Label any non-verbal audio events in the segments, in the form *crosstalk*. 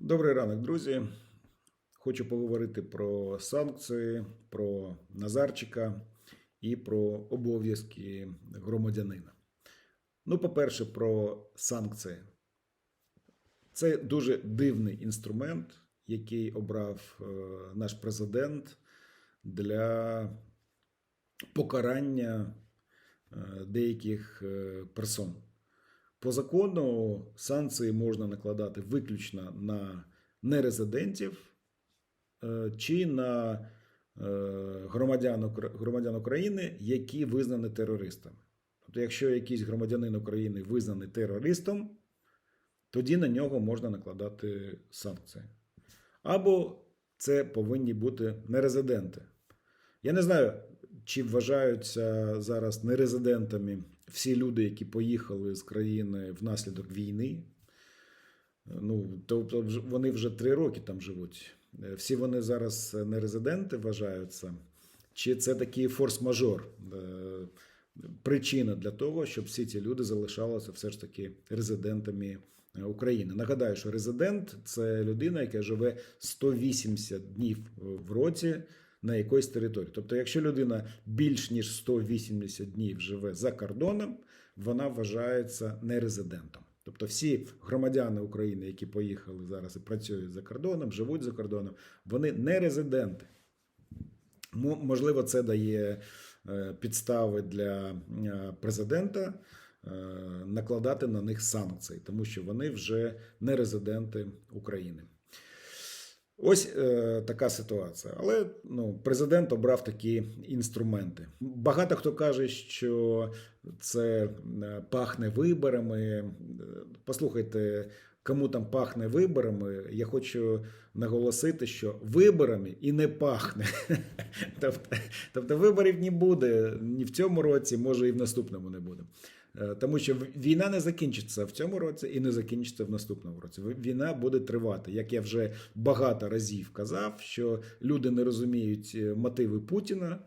Добрий ранок, друзі. Хочу поговорити про санкції, про Назарчика і про обов'язки громадянина. Ну, по-перше, про санкції. Це дуже дивний інструмент, який обрав е, наш президент для покарання е, деяких е, персон. По закону санкції можна накладати виключно на нерезидентів е, чи на е, громадян, громадян України, які визнані терористами. Тобто, якщо якийсь громадянин України визнаний терористом, тоді на нього можна накладати санкції. Або це повинні бути нерезиденти. Я не знаю, чи вважаються зараз нерезидентами всі люди, які поїхали з країни внаслідок війни. Ну, тобто вони вже три роки там живуть. Е, Всі вони зараз нерезиденти вважаються. Чи це такий форс-мажор? е, Причина для того, щоб всі ці люди залишалися все ж таки резидентами е, України. Нагадаю, що резидент це людина, яка живе 180 днів в році на якоїсь території. Тобто, якщо людина більш ніж 180 днів живе за кордоном, вона вважається нерезидентом. Тобто всі громадяни України, які поїхали зараз і працюють за кордоном, живуть за кордоном, вони не резиденти. Можливо, це дає е, підстави для е, президента е, накладати на них санкції, тому що вони вже не резиденти України. Ось е, така ситуація. Але ну, президент обрав такі інструменти. Багато хто каже, що це е, пахне виборами. Е, Послухайте, кому там пахне виборами, я хочу наголосити, що виборами і не пахне. *laughs* тобто, тобто виборів не буде ні в цьому році, може і в наступному не буде. Е, Тому що війна не закінчиться в цьому році і не закінчиться в наступному році. Війна буде тривати. Як я вже багато разів казав, що люди не розуміють е, мотиви Путіна.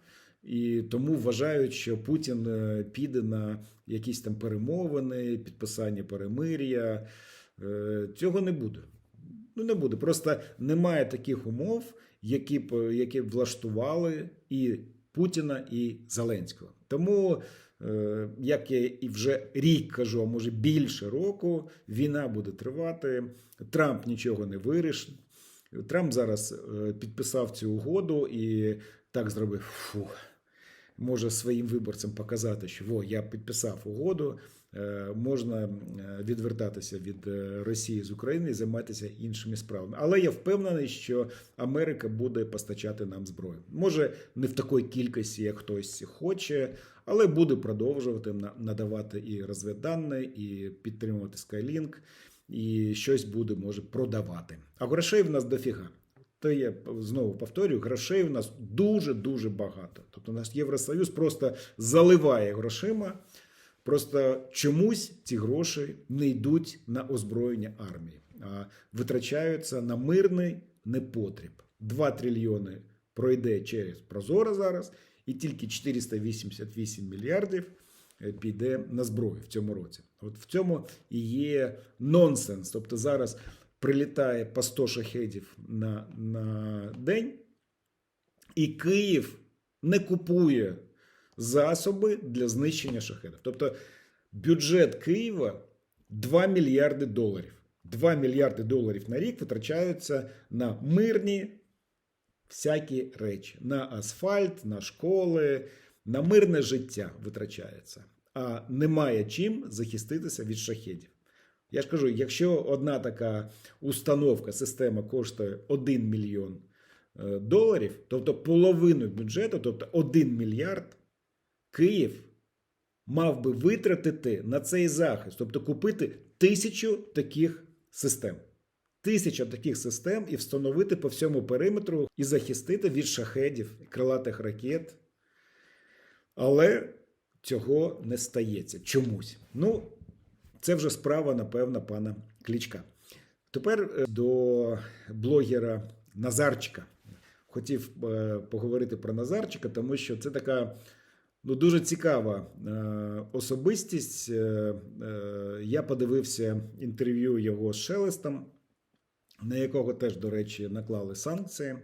І тому вважають, що Путін е, піде на якісь там перемовини, підписання перемир'я. Цього не буде. Ну, не буде. Просто немає таких умов, які б, які б влаштували і Путіна, і Зеленського. Тому, як я і вже рік кажу, а може більше року, війна буде тривати. Трамп нічого не вирішить. Трамп зараз е, підписав цю угоду і так зробив. Фух. Може своїм виборцям показати, що во, я підписав угоду, е, можна е, відвертатися від е, Росії з України і займатися іншими справами. Але я впевнений, що Америка буде постачати нам зброю. Може, не в такій кількості, як хтось хоче, але буде продовжувати надавати і розвіддані, і підтримувати Skylink, і щось буде може продавати. А грошей в нас дофіга. То я знову повторюю, грошей у нас дуже-дуже багато. Тобто наш Євросоюз просто заливає грошима. Просто чомусь ці гроші не йдуть на озброєння армії, а витрачаються на мирний непотріб. 2 трильйони пройде через Прозоро зараз, і тільки 488 мільярдів е, піде на зброю в цьому році. От в цьому і є нонсенс. Тобто зараз прилітає по 100 шахедів на, на день, і Київ не купує засоби для знищення шахедів. Тобто бюджет Києва 2 мільярди доларів. 2 мільярди доларів на рік витрачаються на мирні всякі речі: на асфальт, на школи, на мирне життя витрачається. А немає чим захиститися від шахедів. Я ж кажу, якщо одна така установка, система коштує 1 мільйон е, доларів, тобто половину бюджету, тобто 1 мільярд, Київ мав би витратити на цей захист, тобто купити тисячу таких систем. Тисяча таких систем і встановити по всьому периметру і захистити від шахедів, крилатих ракет. Але цього не стається чомусь. Ну, це вже справа, напевно, пана Клічка. Тепер е, до блогера Назарчика. Хотів е, поговорити про Назарчика, тому що це така ну, дуже цікава е, особистість. Я подивився інтерв'ю його з Шелестом. На якого теж, до речі, наклали санкції.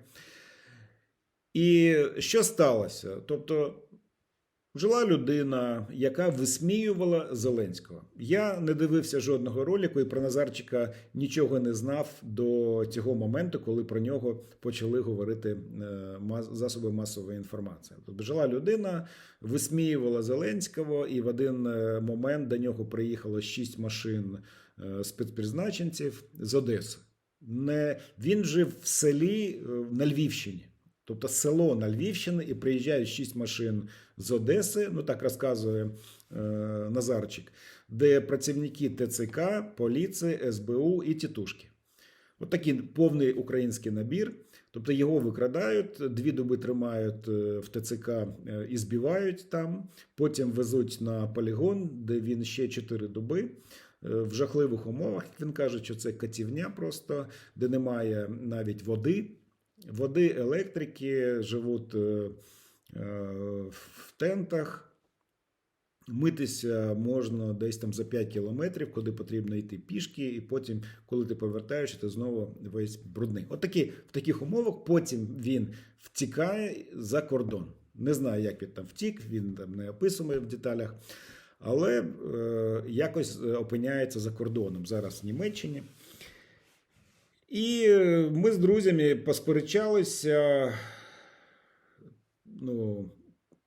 І що сталося? Тобто, жила людина, яка висміювала Зеленського. Я не дивився жодного ролику і про Назарчика нічого не знав до цього моменту, коли про нього почали говорити е, засоби масової інформації. Тобто, жила людина, висміювала Зеленського, і в один е, момент до нього приїхало шість машин е, спецпризначенців з Одеси. Не, він жив в селі е, на Львівщині. Тобто село на Львівщині, і приїжджають шість машин з Одеси, ну так розказує е, Назарчик, де працівники ТЦК, поліції, СБУ і тітушки. От такий повний український набір. Тобто його викрадають, дві доби тримають е, в ТЦК е, і збивають там, потім везуть на полігон, де він ще чотири доби. Е, В жахливих умовах, як він каже, що це катівня просто, де немає навіть води, води, електрики, живуть е, е, в тентах. Митися можна десь там за 5 кілометрів, куди потрібно йти пішки, і потім, коли ти повертаєшся, ти знову весь брудний. От в таких умовах потім він втікає за кордон. Не знаю, як він там втік, він там не описує в деталях, але е, якось е, опиняється за кордоном зараз в Німеччині. І е, ми з друзями посперечалися. Ну,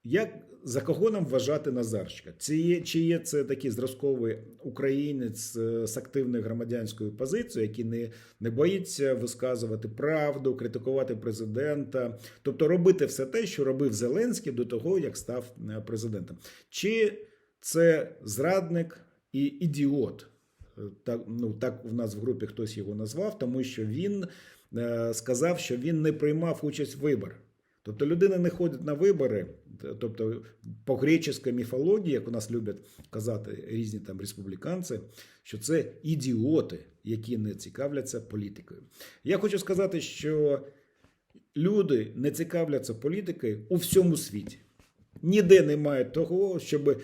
як за кого нам вважати Назарчика? Чи є, чи є це такий зразковий українець з активною громадянською позицією, який не, не боїться висказувати правду, критикувати президента, тобто робити все те, що робив Зеленський до того, як став президентом? Чи це зрадник і ідіот? Е, Так, ну, так в нас в групі хтось його назвав, тому що він е, сказав, що він не приймав участь в виборах. Тобто людина не ходить на вибори, тобто по греческій міфології, як у нас люблять казати різні там республіканці, що це ідіоти, які не цікавляться політикою. Я хочу сказати, що люди не цікавляться політикою у всьому світі. Ніде немає того, щоб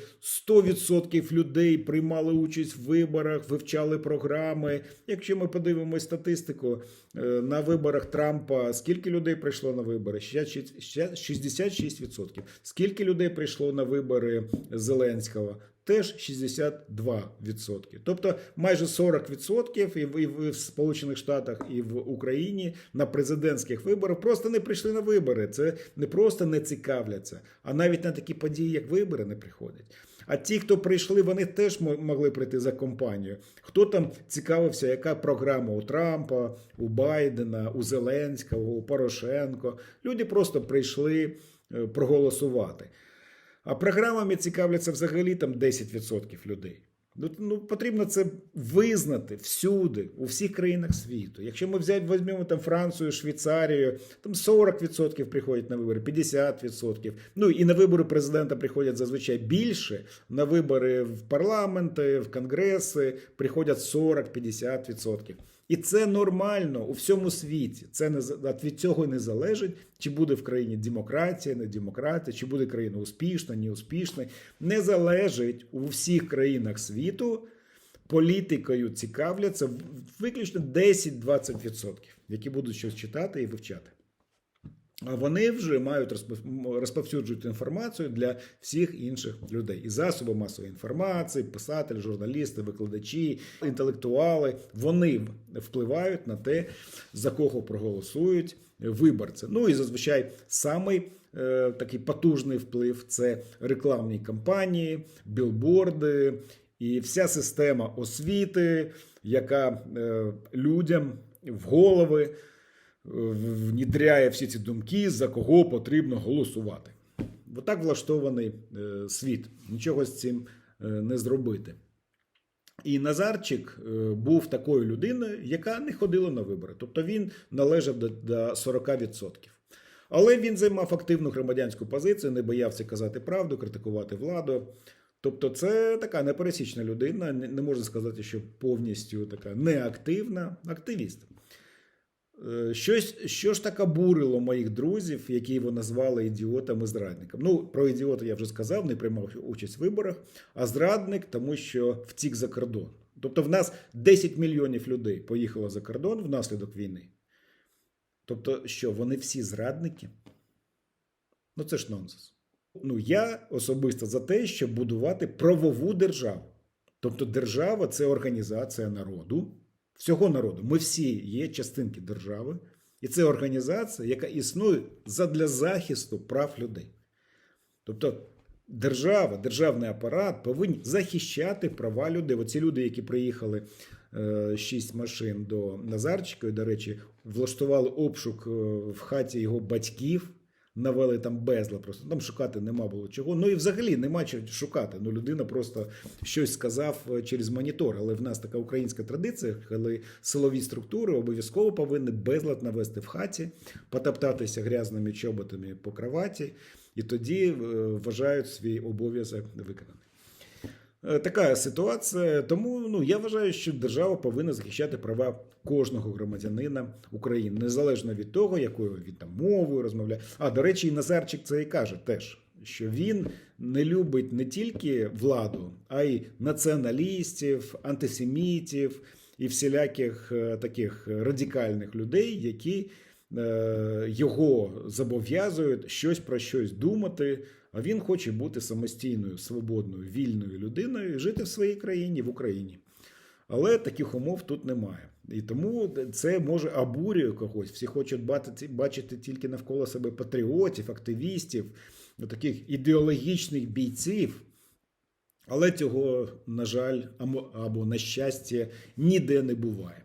100% людей приймали участь в виборах, вивчали програми. Якщо ми подивимося статистику е, на виборах Трампа, скільки людей прийшло на вибори? 66%. Скільки людей прийшло на вибори Зеленського? Теж 62%. Тобто майже 40% і в, і в Сполучених Штатах, і в Україні на президентських виборах просто не прийшли на вибори. Це не просто не цікавляться, а навіть на такі події, як вибори, не приходять. А ті, хто прийшли, вони теж могли прийти за компанію. Хто там цікавився, яка програма у Трампа, у Байдена, у Зеленського, у Порошенко. Люди просто прийшли е, проголосувати. А програмами цікавляться взагалі там 10% людей. Ну, ну, потрібно це визнати всюди, у всіх країнах світу. Якщо ми взяти, візьмемо там Францію, Швейцарію, там 40% приходять на вибори, 50%. Ну і на вибори президента приходять зазвичай більше. На вибори в парламенти, в конгреси приходять 40-50%. І це нормально у всьому світі. Це не від цього не залежить, чи буде в країні демократія, не демократія, чи буде країна успішна, не успішна. Не залежить у всіх країнах світу. Політикою цікавляться виключно 10-20%, які будуть щось читати і вивчати. А вони вже мають розповсюджувати інформацію для всіх інших людей. І засоби масової інформації, писателі, журналісти, викладачі, інтелектуали. Вони впливають на те, за кого проголосують виборці. Ну і зазвичай самий е, такий потужний вплив це рекламні кампанії, білборди і вся система освіти, яка е, людям в голови внідряє всі ці думки, за кого потрібно голосувати. Отак влаштований е, світ. Нічого з цим е, не зробити. І Назарчик е, був такою людиною, яка не ходила на вибори. Тобто він належав до, до 40%. Але він займав активну громадянську позицію, не боявся казати правду, критикувати владу. Тобто, це така непересічна людина. Не можна сказати, що повністю така неактивна активіст. Е, Щось, що ж так обурило моїх друзів, які його назвали ідіотом і зрадником. Ну, про ідіота я вже сказав, не приймав участь в виборах, а зрадник, тому що втік за кордон. Тобто в нас 10 мільйонів людей поїхало за кордон внаслідок війни. Тобто, що вони всі зрадники? Ну це ж нонсенс. Ну, я особисто за те, щоб будувати правову державу. Тобто, держава це організація народу, всього народу. Ми всі є частинки держави, і це організація, яка існує задля захисту прав людей. Тобто, держава, державний апарат повинні захищати права людей. Оці люди, які приїхали е, шість машин до Назарчика, і, до речі, влаштували обшук е, в хаті його батьків. Навели там безла, просто там шукати нема було чого. Ну і взагалі нема чого шукати. Ну людина просто щось сказав е, через монітор. Але в нас така українська традиція, коли силові структури обов'язково повинні безлад навести в хаті, потоптатися грязними чоботами по кроваті, і тоді е, вважають свій обов'язок виконаний. Е, Така ситуація. Тому ну я вважаю, що держава повинна захищати права кожного громадянина України, незалежно від того, якою він там мовою розмовляє. А до речі, і Назарчик це і каже теж, що він не любить не тільки владу, а й націоналістів, антисемітів і всіляких е, таких радикальних людей, які е, його зобов'язують щось про щось думати. А він хоче бути самостійною, свободною, вільною людиною і жити в своїй країні, в Україні. Але таких умов тут немає. І тому це може обурює когось. Всі хочуть бачити, тільки навколо себе патріотів, активістів, таких ідеологічних бійців. Але цього, на жаль, або- або на щастя, ніде не буває.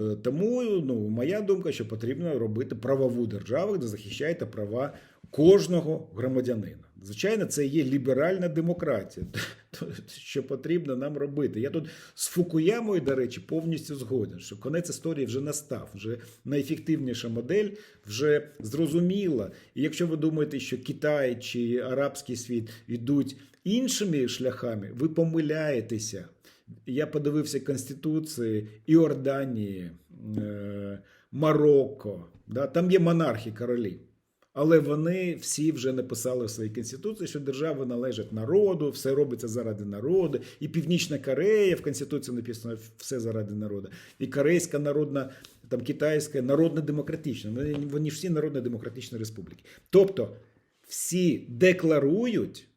Е, Тому ну, моя думка, що потрібно робити правову державу, де захищаєте права кожного громадянина. Звичайно, це є ліберальна демократія, *laughs* що потрібно нам робити. Я тут з Фукуямою, до речі, повністю згоден, що конець історії вже настав. Вже найефективніша модель вже зрозуміла. І якщо ви думаєте, що Китай чи арабський світ йдуть іншими шляхами, ви помиляєтеся. Я подивився Конституції Іорданії, е, Марокко. Да? Там є монархи королі. Але вони всі вже написали в своїй конституції, що держави належать народу, все робиться заради народу. І Північна Корея в конституції написано все заради народу. І Корейська народна, там Китайська народно-демократична. Вони, ж всі народно-демократичні республіки. Тобто всі декларують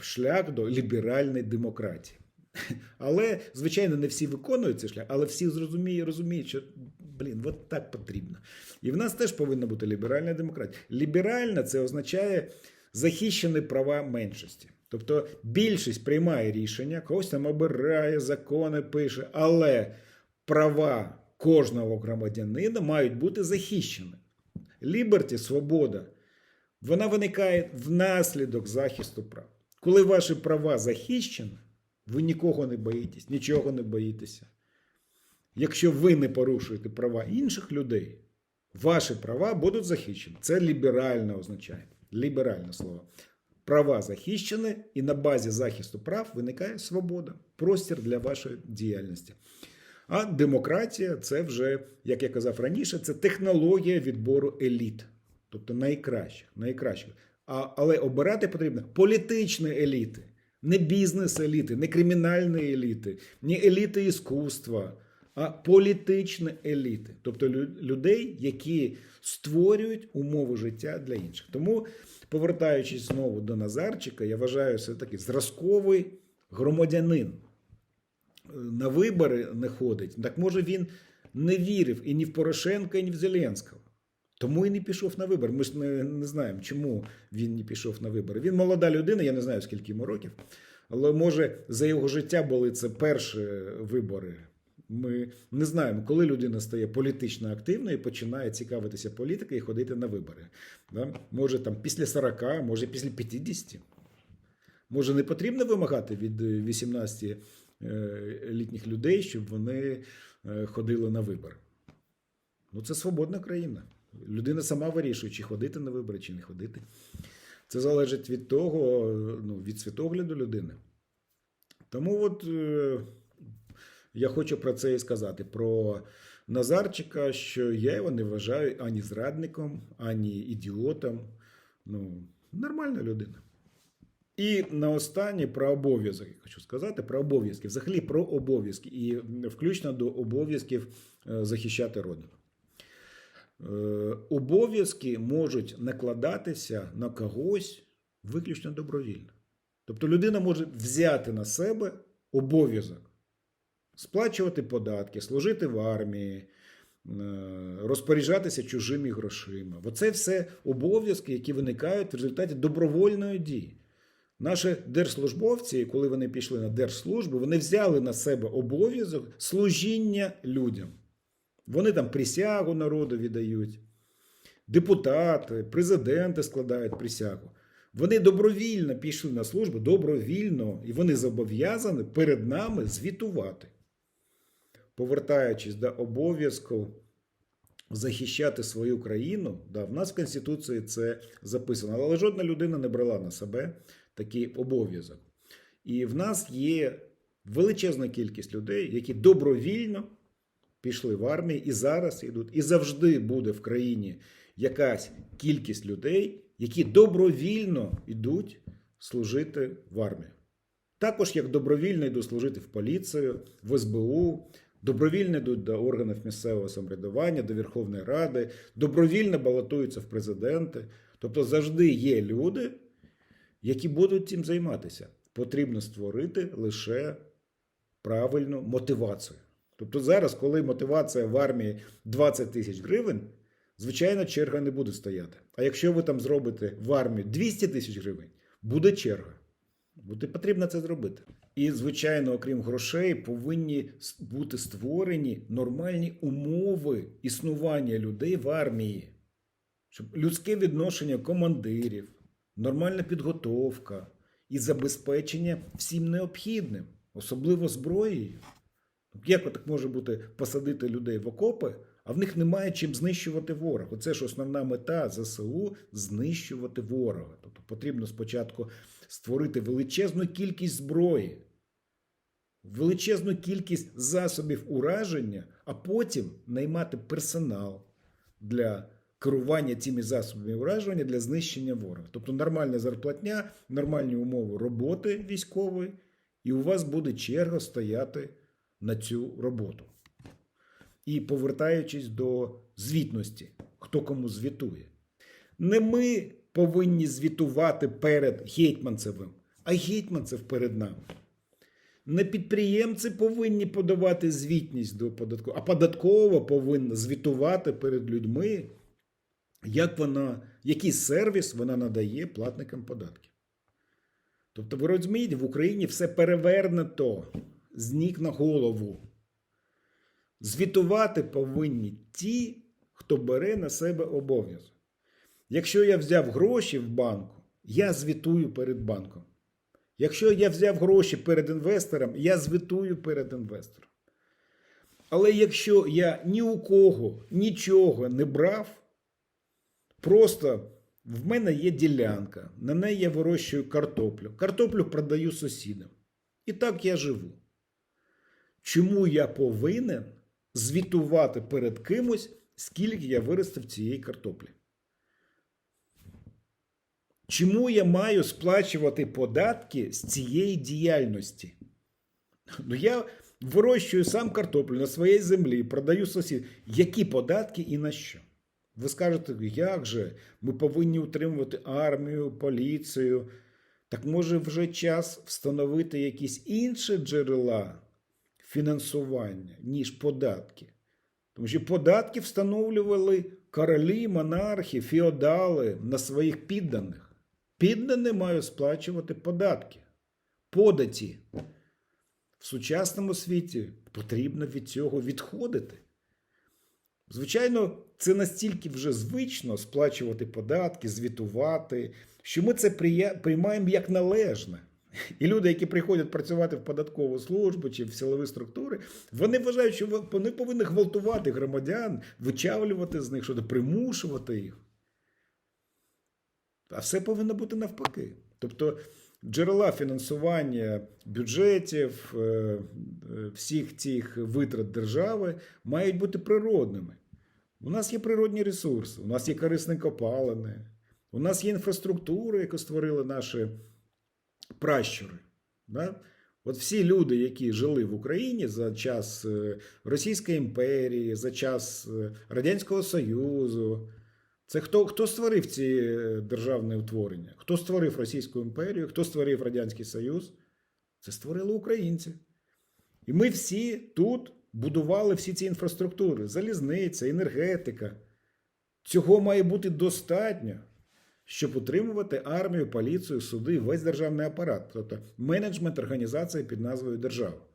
шлях до ліберальної демократії. Але, звичайно, не всі виконують цей шлях, але всі зрозуміють, розуміють, що блін, от так потрібно. І в нас теж повинна бути ліберальна демократія. Ліберальна це означає захищені права меншості. Тобто більшість приймає рішення, когось там обирає, закони пише, але права кожного громадянина мають бути захищені. Ліберті, свобода, вона виникає внаслідок захисту прав. Коли ваші права захищені, ви нікого не боїтесь, нічого не боїтеся. Якщо ви не порушуєте права інших людей, ваші права будуть захищені. Це ліберально означає. Ліберальне слово. Права захищені, і на базі захисту прав виникає свобода, простір для вашої діяльності. А демократія це вже, як я казав раніше, це технологія відбору еліт, тобто найкращих. найкращих. А, але обирати потрібно політичні еліти, не бізнес-еліти, не кримінальні еліти, не еліти іскусства, а політичні еліти, тобто людей, які створюють умови життя для інших. Тому, повертаючись знову до Назарчика, я вважаю, це такий зразковий громадянин на вибори не ходить, так може він не вірив і ні в Порошенка, і ні в Зеленського. Тому і не пішов на вибори. Ми ж не, не знаємо, чому він не пішов на вибори. Він молода людина, я не знаю, скільки йому років, але може за його життя були це перші вибори. Ми не знаємо, коли людина стає політично активною і починає цікавитися політикою і ходити на вибори. Да? Може там після 40, може після 50. Може, не потрібно вимагати від 18 е, літніх людей, щоб вони е, ходили на вибори. Ну, це свободна країна. Людина сама вирішує, чи ходити на вибори, чи не ходити. Це залежить від того, ну, від світогляду людини. Тому от е, я хочу про це і сказати: про Назарчика, що я його не вважаю ані зрадником, ані ідіотом. Ну, нормальна людина. І на останнє про обов'язок, хочу сказати, про обов'язки, взагалі про обов'язки, і включно до обов'язків е, захищати родину. Е, Обов'язки можуть накладатися на когось виключно добровільно. Тобто людина може взяти на себе обов'язок сплачувати податки, служити в армії, е, розпоряджатися чужими грошима. Оце все обов'язки, які виникають в результаті добровольної дії. Наші держслужбовці, коли вони пішли на держслужбу, вони взяли на себе обов'язок служіння людям. Вони там присягу народу віддають, депутати, президенти складають присягу. Вони добровільно пішли на службу, добровільно, і вони зобов'язані перед нами звітувати. Повертаючись до обов'язку захищати свою країну, да, в нас в Конституції це записано, але жодна людина не брала на себе такий обов'язок. І в нас є величезна кількість людей, які добровільно пішли в армію і зараз йдуть. І завжди буде в країні якась кількість людей, які добровільно йдуть служити в армію. Також як добровільно йдуть служити в поліцію, в СБУ, добровільно йдуть до органів місцевого самоврядування, до Верховної Ради, добровільно балотуються в президенти. Тобто завжди є люди, які будуть цим займатися. Потрібно створити лише правильну мотивацію. Тобто зараз, коли мотивація в армії 20 тисяч гривень, звичайно, черга не буде стояти. А якщо ви там зробите в армії 200 тисяч гривень, буде черга. Буде потрібно це зробити. І, звичайно, окрім грошей, повинні бути створені нормальні умови існування людей в армії, щоб людське відношення командирів, нормальна підготовка і забезпечення всім необхідним, особливо зброєю. Як так може бути посадити людей в окопи, а в них немає чим знищувати ворога? Оце ж основна мета ЗСУ знищувати ворога. Тобто потрібно спочатку створити величезну кількість зброї, величезну кількість засобів ураження, а потім наймати персонал для керування цими засобами ураження для знищення ворога. Тобто нормальна зарплатня, нормальні умови роботи військової, і у вас буде черга стояти на цю роботу. І повертаючись до звітності, хто кому звітує. Не ми повинні звітувати перед гетьманцевим, а гетьманцев перед нами. Не підприємці повинні подавати звітність до податкового, а податкова повинна звітувати перед людьми, як вона, який сервіс вона надає платникам податків. Тобто, ви розумієте, в Україні все перевернуто з на голову. Звітувати повинні ті, хто бере на себе обов'язок. Якщо я взяв гроші в банку, я звітую перед банком. Якщо я взяв гроші перед інвестором, я звітую перед інвестором. Але якщо я ні у кого нічого не брав, просто в мене є ділянка, на неї я вирощую картоплю. Картоплю продаю сусідам. І так я живу. Чому я повинен звітувати перед кимось, скільки я виростив цієї картоплі? Чому я маю сплачувати податки з цієї діяльності? Ну, я вирощую сам картоплю на своїй землі, продаю сусід. Які податки і на що? Ви скажете, як же? Ми повинні утримувати армію, поліцію. Так може вже час встановити якісь інші джерела фінансування, ніж податки. Тому що податки встановлювали королі, монархи, феодали на своїх підданих. Піддані мають сплачувати податки. Податі. В сучасному світі потрібно від цього відходити. Звичайно, це настільки вже звично сплачувати податки, звітувати, що ми це приймаємо як належне. І люди, які приходять працювати в податкову службу чи в силові структури, вони вважають, що вони повинні гвалтувати громадян, вичавлювати з них, щось примушувати їх. А все повинно бути навпаки. Тобто джерела фінансування бюджетів, е, е, всіх цих витрат держави мають бути природними. У нас є природні ресурси, у нас є корисні копалини, у нас є інфраструктура, яку створили наші пращури. Да? От всі люди, які жили в Україні за час е, Російської імперії, за час е, Радянського Союзу, це хто, хто створив ці е, державні утворення? Хто створив Російську імперію, хто створив Радянський Союз? Це створили українці. І ми всі тут будували всі ці інфраструктури: залізниця, енергетика. Цього має бути достатньо, щоб утримувати армію, поліцію, суди, весь державний апарат, тобто менеджмент організації під назвою держава.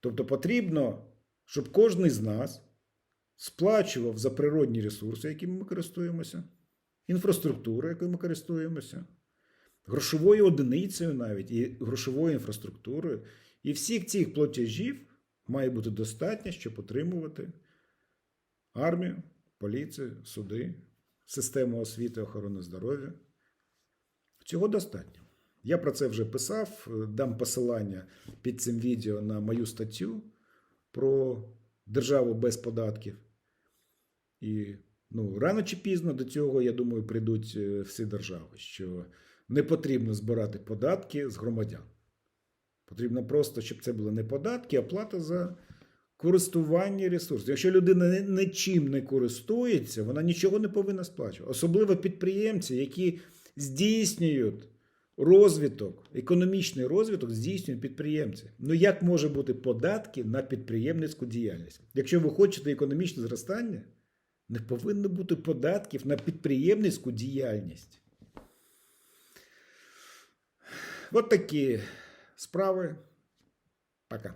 Тобто потрібно, щоб кожен з нас сплачував за природні ресурси, якими ми користуємося, інфраструктуру, якою ми користуємося, грошовою одиницею навіть і грошовою інфраструктурою. І всіх цих платежів має бути достатньо, щоб утримувати армію, поліцію, суди, систему освіти, охорони здоров'я. Цього достатньо. Я про це вже писав, дам посилання під цим відео на мою статтю про державу без податків. І ну, рано чи пізно до цього, я думаю, прийдуть е, всі держави, що не потрібно збирати податки з громадян. Потрібно просто, щоб це були не податки, а плата за користування ресурсів. Якщо людина нічим не користується, вона нічого не повинна сплачувати. Особливо підприємці, які здійснюють розвиток, економічний розвиток здійснюють підприємці. Ну як може бути податки на підприємницьку діяльність? Якщо ви хочете економічне зростання, не повинно бути податків на підприємницьку діяльність. От такі справи. Пока.